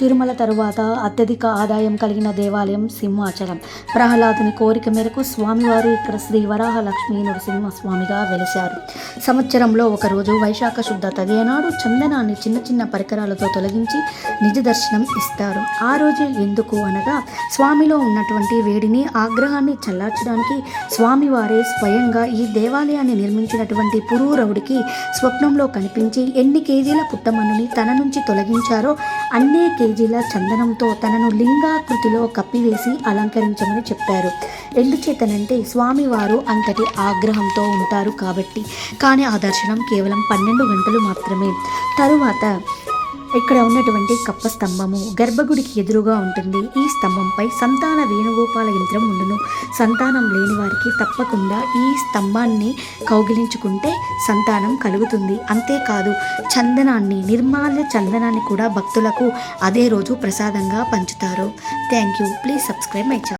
తిరుమల తరువాత అత్యధిక ఆదాయం కలిగిన దేవాలయం సింహాచలం. ప్రహ్లాదుని కోరిక మేరకు స్వామివారు ఇక్కడ శ్రీ వరాహ లక్ష్మీ వెలిశారు. సంవత్సరంలో ఒకరోజు వైశాఖ శుద్ధ తదియనాడు చందనాన్ని చిన్న చిన్న పరికరాలతో తొలగించి నిజ దర్శనం ఇస్తారు. ఆ రోజు ఎందుకు అనగా స్వామిలో ఉన్నటువంటి వేడిని ఆగ్రహాన్ని చల్లార్చడానికి స్వామివారే స్వయంగా ఈ దేవాలయాన్ని నిర్మించినటువంటి పురూరవుడికి స్వప్నంలో కనిపించి ఎన్ని కేజీల పుట్టమన్నుని తన నుంచి తొలగించారో అన్నే కేజీల చందనంతో తనను లింగాకృతిలో కప్పివేసి అలంకరించమని చెప్పారు. ఎందుచేతనంటే స్వామివారు అంతటి ఆగ్రహంతో ఉంటారు కాబట్టి. కానీ ఆ దర్శనం కేవలం పన్నెండు గంటలు మాత్రమే. తరువాత ఇక్కడ ఉన్నటువంటి కప్ప స్తంభము గర్భగుడికి ఎదురుగా ఉంటుంది. ఈ స్తంభంపై సంతాన వేణుగోపాల యంత్రం ఉండును. సంతానం లేని వారికి తప్పకుండా ఈ స్తంభాన్ని కౌగిలించుకుంటే సంతానం కలుగుతుంది. అంతేకాదు చందనాన్ని నిర్మాల్య చందనాన్ని కూడా భక్తులకు అదే రోజు ప్రసాదంగా పంచుతారు. Thank you. Please subscribe my channel